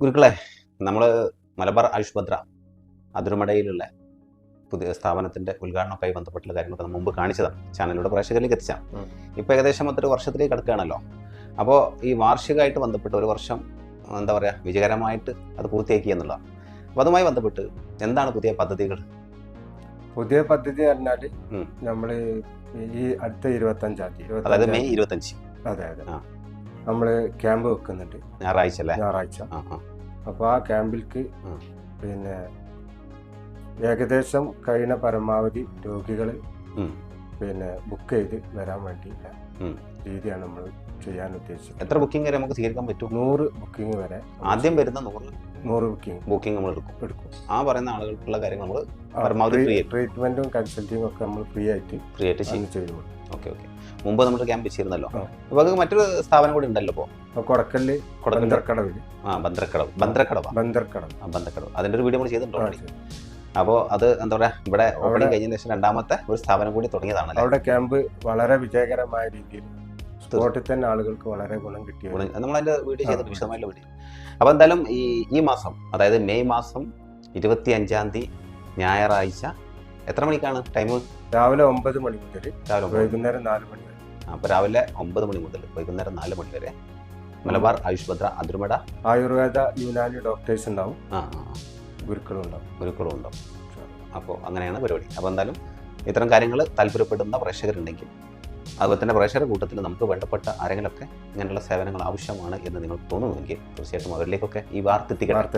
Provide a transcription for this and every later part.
ഗുരുക്കളെ നമ്മൾ മലബാർ ആയുഷ്ഭദ്ര അതിരുമടയിലുള്ള പുതിയ സ്ഥാപനത്തിന്റെ ഉദ്ഘാടനമൊക്കെ ബന്ധപ്പെട്ടുള്ള കാര്യങ്ങളൊക്കെ നമ്മൾ മുമ്പ് കാണിച്ചതാണ്. ചാനലിലൂടെ പ്രേക്ഷകരിലേക്ക് എത്തിച്ചാണ് ഇപ്പൊ ഇപ്പോൾ ഏകദേശം അത്ര വർഷത്തിലേക്ക് കിടക്കുകയാണല്ലോ. അപ്പോൾ ഈ വാർഷികമായിട്ട് ബന്ധപ്പെട്ട് ഒരു വർഷം എന്താ പറയുക വിജയകരമായിട്ട് അത് പൂർത്തിയാക്കി എന്നുള്ളതാണ്. അപ്പോൾ അതുമായി ബന്ധപ്പെട്ട് എന്താണ് പുതിയ പദ്ധതികൾ? പുതിയ പദ്ധതി പറഞ്ഞാൽ നമ്മൾ ഈ അടുത്ത ഇരുപത്തഞ്ചാം തീയതി അതായത് 25 മെയ് ഇരുപത്തഞ്ച്. അതെ അതെ. ആ. നമ്മൾ ക്യാമ്പ് വെക്കുന്നുണ്ട്. ഞായറാഴ്ച അല്ലേ? ഞായറാഴ്ച. ആ ആ. അപ്പൊ ആ ക്യാമ്പിലേക്ക് പിന്നെ ഏകദേശം കഴിയുന്ന പരമാവധി രോഗികൾ പിന്നെ ബുക്ക് ചെയ്ത് വരാൻ വേണ്ടിയുള്ള ഉം. രീതിയാണ് നമ്മൾ ചെയ്യാൻ ഉദ്ദേശിച്ചത്. എത്ര ബുക്കിംഗ് വരെ നമുക്ക് സ്വീകരിക്കാൻ പറ്റും? നൂറ് ബുക്കിംഗ് വരെ ആദ്യം വരുന്ന നൂറ് നൂറ് ബുക്കിംഗ് ബുക്കിംഗ് നമ്മൾ എടുക്കും. എടുക്കും. ആ പറയുന്ന ആളുകൾക്കുള്ള കാര്യങ്ങൾ നമ്മൾ പരമാവധി ട്രീറ്റ്മെന്റും കൺസൾട്ടിങ്ങും ഒക്കെ നമ്മൾ ഫ്രീ ആയിട്ട് ഫ്രീ ആയിട്ട് ചെയ്തു ഓക്കെ ഓക്കെ. മുമ്പ് നമ്മൾ ക്യാമ്പ് വെച്ചിരുന്നല്ലോ. അപ്പൊ അത് മറ്റൊരു സ്ഥാപനം കൂടി ഉണ്ടല്ലോ കൊടക്കൽ ആ ബന്ദർക്കടവ്. ആ അതിന്റെ ഒരു വീഡിയോ നമ്മൾ ചെയ്തിട്ടുണ്ടോ അപ്പോൾ അത് എന്താ പറയാ ഇവിടെ ഓപ്പണിംഗ് കഴിഞ്ഞതിന് ശേഷം രണ്ടാമത്തെ ഒരു സ്ഥാപനം കൂടി തുടങ്ങിയതാണ് അവിടെ ക്യാമ്പ് വളരെ വിജയകരമായ രീതിയിൽ സ്പോട്ടിൽ തന്നെ ആളുകൾക്ക് വളരെ ഗുണം കിട്ടിയ നമ്മൾ അതിന്റെ വീഡിയോ ചെയ്തിട്ട് വിശദമായിട്ടുള്ള വീഡിയോ അപ്പോൾ എന്തായാലും ഈ ഈ മാസം അതായത് മെയ് മാസം ഇരുപത്തി അഞ്ചാം തീയതി ഞായറാഴ്ച എത്ര മണിക്കാണ് ടൈം രാവിലെ ഒമ്പത് മണി മുതൽ രാവിലെ. വൈകുന്നേരം നാല് മണി വരെ. അപ്പോൾ രാവിലെ ഒമ്പത് മണി മുതൽ വൈകുന്നേരം നാല് മണി വരെ. മലബാർ ആയുഷ്പത്ര അതിരുമട. ആയുർവേദ യുനാനി ഡോക്ടേഴ്സ് ഉണ്ടാവും. ആ ഗുരുക്കളും ഉണ്ടാവും. ഗുരുക്കളും ഉണ്ടാവും. അപ്പോൾ അങ്ങനെയാണ് പരിപാടി. അപ്പോൾ എന്തായാലും ഇത്തരം കാര്യങ്ങൾ താല്പര്യപ്പെടുന്ന പ്രേക്ഷകരുണ്ടെങ്കിൽ അതുപോലെ തന്നെ പ്രേക്ഷകരുടെ കൂട്ടത്തിൽ നമുക്ക് വേണ്ടപ്പെട്ട ആരെങ്കിലൊക്കെ ഇങ്ങനെയുള്ള സേവനങ്ങൾ ആവശ്യമാണ് എന്ന് നിങ്ങൾക്ക് തോന്നുന്നുവെങ്കിൽ തീർച്ചയായിട്ടും അവരിലേക്കൊക്കെ ഈ വാർത്ത എത്തിക്കണം.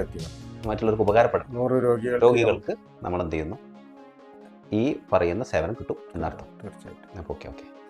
മറ്റുള്ളവർക്ക് ഉപകാരപ്പെടണം രോഗികൾ രോഗികൾക്ക് നമ്മൾ എന്ത് ചെയ്യുന്നു? ഈ പറയുന്ന സേവനം കിട്ടും എന്നർത്ഥം. തീർച്ചയായിട്ടും. Okay okay.